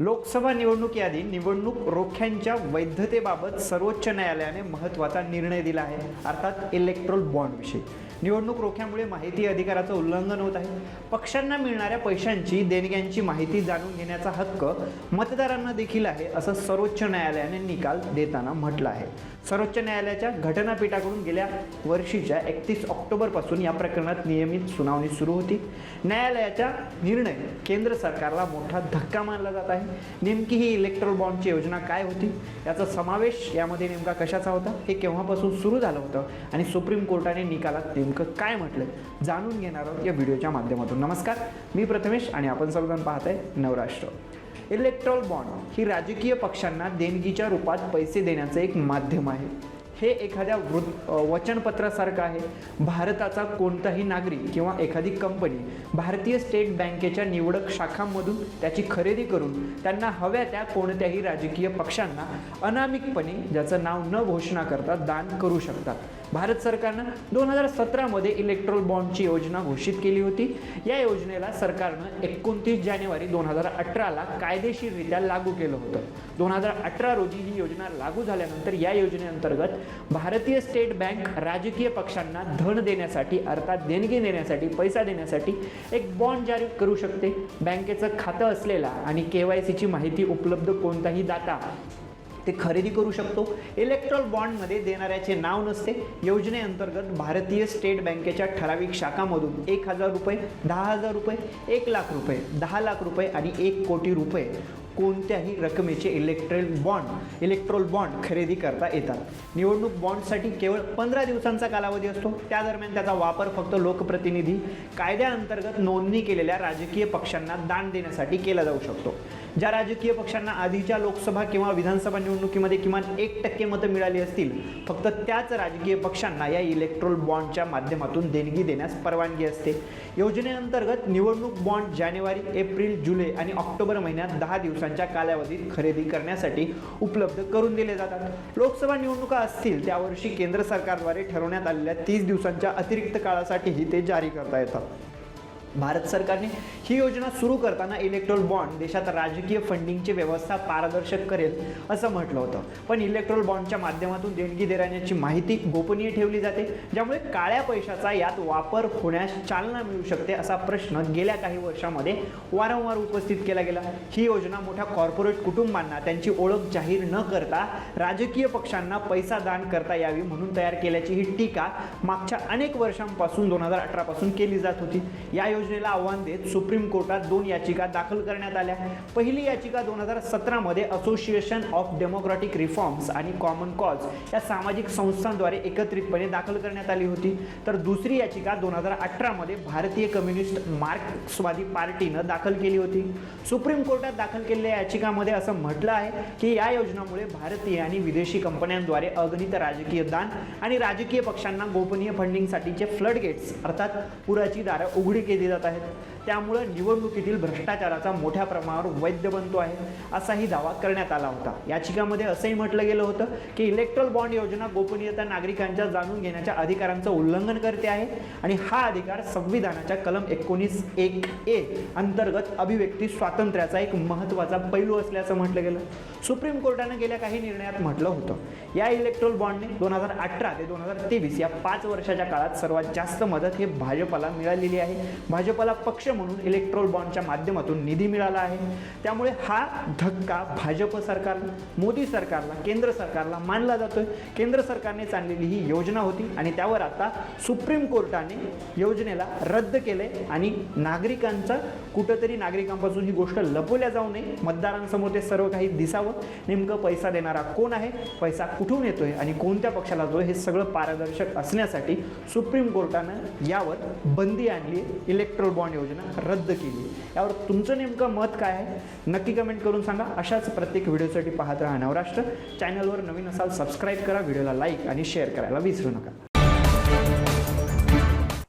लोकसभा निवडणूक यादी निवडणूक रोख्यांच्या वैधतेबाबत सर्वोच्च न्यायालयाने महत्त्वाचा निर्णय दिला आहे अर्थात इलेक्ट्रोल बॉन्डविषयी निवडणूक रोख्यामुळे माहिती अधिकाराचं उल्लंघन होत आहे. पक्षांना मिळणाऱ्या पैशांची देणग्यांची माहिती जाणून घेण्याचा हक्क मतदारांना देखील आहे असं सर्वोच्च न्यायालयाने निकाल देताना म्हटलं आहे. सर्वोच्च न्यायालयाच्या घटनापीठाकडून गेल्या वर्षीच्या एकतीस ऑक्टोबरपासून या प्रकरणात नियमित सुनावणी सुरू होती. न्यायालयाचा निर्णय केंद्र सरकारला मोठा धक्का मानला जात आहे. नेमकी ही इलेक्ट्रोल बॉन्डची योजना काय होती? याचा समावेश यामध्ये नेमका कशाचा होता? हे केव्हापासून सुरू झालं होतं? आणि सुप्रीम कोर्टाने निकालात नेमकं काय म्हटलं जाणून घेणार आहोत या व्हिडिओच्या माध्यमातून. नमस्कार मी प्रथमेश आणि आपण सर्वजण पाहत आहे नवराष्ट्र. इलेक्ट्रॉल बॉन्ड ही राजकीय पक्षांना देणगीच्या रूपात पैसे देण्याचं एक माध्यम आहे. हे एखाद्या वृत्त वचनपत्रासारखं आहे. भारताचा कोणताही नागरिक किंवा एखादी कंपनी भारतीय स्टेट बँकेच्या निवडक शाखांमधून त्याची खरेदी करून त्यांना हव्या त्या कोणत्याही राजकीय पक्षांना अनामिकपणे ज्याचं नाव न घोषणा करता दान करू शकतात. भारत सरकारनं दोन हजार सतरामध्ये इलेक्ट्रोल बॉन्डची योजना घोषित केली होती. या योजनेला सरकारनं एकोणतीस जानेवारी दोन हजार अठराला कायदेशीररित्या लागू केलं होतं. दोन हजार अठरा रोजी ही योजना लागू झाल्यानंतर या योजनेअंतर्गत भारतीय स्टेट बँक राजकीय पक्षांना धन देण्यासाठी अर्थात देणगी देण्यासाठी पैसा देण्यासाठी एक बॉन्ड जारी करू शकते. बँकेचं खातं असलेला आणि के वाय सीची माहिती उपलब्ध कोणताही दाता ते खरेदी करू शकतो. इलेक्ट्रॉल बॉन्डमध्ये देणाऱ्याचे नाव नसते. योजनेअंतर्गत भारतीय स्टेट बँकेच्या ठराविक शाखामधून एक हजार रुपये दहा हजार रुपये एक लाख रुपये दहा लाख रुपये आणि एक कोटी रुपये कोणत्याही रकमेचे इलेक्ट्रल बॉन्ड इलेक्ट्रोल बॉन्ड खरेदी करता येतात. निवडणूक बॉन्डसाठी केवळ पंधरा दिवसांचा कालावधी असतो. त्या दरम्यान त्याचा वापर फक्त लोकप्रतिनिधी कायद्याअंतर्गत नोंदणी केलेल्या राजकीय पक्षांना दान देण्यासाठी केला जाऊ शकतो. ज्या राजकीय पक्षांना आधीच्या लोकसभा किंवा विधानसभा निवडणुकीमध्ये किमान एक टक्के मतं मिळाली असतील फक्त त्याच राजकीय पक्षांना या इलेक्ट्रोल बॉन्डच्या माध्यमातून देणगी देण्यास परवानगी असते. योजनेअंतर्गत निवडणूक बॉन्ड जानेवारी एप्रिल जुलै आणि ऑक्टोबर महिन्यात दहा दिवसांच्या कालावधीत खरेदी करण्यासाठी उपलब्ध करून दिले जातात. लोकसभा निवडणुका असतील त्यावर्षी केंद्र सरकारद्वारे ठरवण्यात आलेल्या तीस दिवसांच्या अतिरिक्त काळासाठीही ते जारी करता येतात. भारत सरकारने ही योजना सुरू करताना इलेक्ट्रोल बॉन्ड देशात राजकीय फंडिंगची व्यवस्था पारदर्शक करेल असं म्हटलं होतं. पण इलेक्ट्रोल बॉन्डच्या माध्यमातून देणगी देण्याची माहिती गोपनीय ठेवली जाते ज्यामुळे काळ्या पैशाचा यात वापर होण्यास चालना मिळू शकते असा प्रश्न गेल्या काही वर्षामध्ये वारंवार उपस्थित केला गेला. ही योजना मोठ्या कॉर्पोरेट कुटुंबांना त्यांची ओळख जाहीर न करता राजकीय पक्षांना पैसा दान करता यावी म्हणून तयार केल्याची ही टीका मागच्या अनेक वर्षांपासून दोन हजार अठरापासून केली जात होती. या योजना योजनेला आव्हान देत सुप्रीम कोर्टात दोन याचिका दाखल करण्यात आल्या. पहिली याचिका दोन हजार सतरामध्ये असोसिएशन ऑफ डेमोक्रॅटिक रिफॉर्म्स आणि कॉमन कॉज या सामाजिक संस्थांद्वारे एकत्रितपणे दाखल करण्यात आली होती. तर दुसरी याचिका दोन हजार अठरामध्ये भारतीय कम्युनिस्ट मार्क्सवादी पार्टीनं दाखल केली होती. सुप्रीम कोर्टात दाखल केलेल्या याचिकामध्ये असं म्हटलं आहे की या योजनामुळे भारतीय आणि विदेशी कंपन्यांद्वारे अगणित राजकीय दान आणि राजकीय पक्षांना गोपनीय फंडिंगसाठीचे फ्लड गेट्स अर्थात पुराची दारं उघडी केली जात आहेत. त्यामुळं निवडणुकीतील भ्रष्टाचाराचा मोठ्या प्रमाणावर वैध बनतो आहे असाही दावा करण्यात आला होता. याचिकामध्ये असंही म्हटलं गेलं होतं की इलेक्ट्रल बॉन्ड योजना गोपनीयता नागरिकांच्या जाणून घेण्याच्या अधिकारांचं उल्लंघन करते आहे आणि हा अधिकार संविधानाच्या कलम एकोणीस एक ए अंतर्गत अभिव्यक्ती स्वातंत्र्याचा एक महत्त्वाचा पैलू असल्याचं म्हटलं गेलं. सुप्रीम कोर्टानं गेल्या काही निर्णयात म्हटलं होतं. या इलेक्ट्रोल बॉन्डने दोन हजार अठरा ते दोन हजार तेवीस या पाच वर्षाच्या काळात सर्वात जास्त मदत हे भाजपाला मिळालेली आहे. भाजपला पक्ष म्हणून इलेक्ट्रोल बॉन्डच्या माध्यमातून निधी मिळाला आहे. त्यामुळे हा धक्का भाजप सरकार मोदी सरकारला केंद्र सरकारला मानला जातोय. केंद्र सरकारने चाललेली ही योजना होती आणि त्यावर आता सुप्रीम कोर्टाने योजनेला रद्द केले आणि नागरिकांचा कुठंतरी नागरिकांपासून ही गोष्ट लपवल्या जाऊ नये. मतदारांसमोर ते सर्व काही दिसावं. नेमकं पैसा देणारा कोण आहे? पैसा कुठून येतोय? आणि कोणत्या पक्षाला जो हे सगळं पारदर्शक असण्यासाठी सुप्रीम कोर्टानं यावर बंदी आणली इलेक्ट्रोल बॉन्ड योजना रद्द केली. यावर तुमचं नेमकं मत काय आहे? नक्की कमेंट करून सांगा. अशाच प्रत्येक व्हिडिओसाठी पाहत राहा नवराष्ट्र. चॅनलवर नवीन असाल सबस्क्राईब करा. व्हिडिओला लाईक आणि शेअर करायला विसरू नका.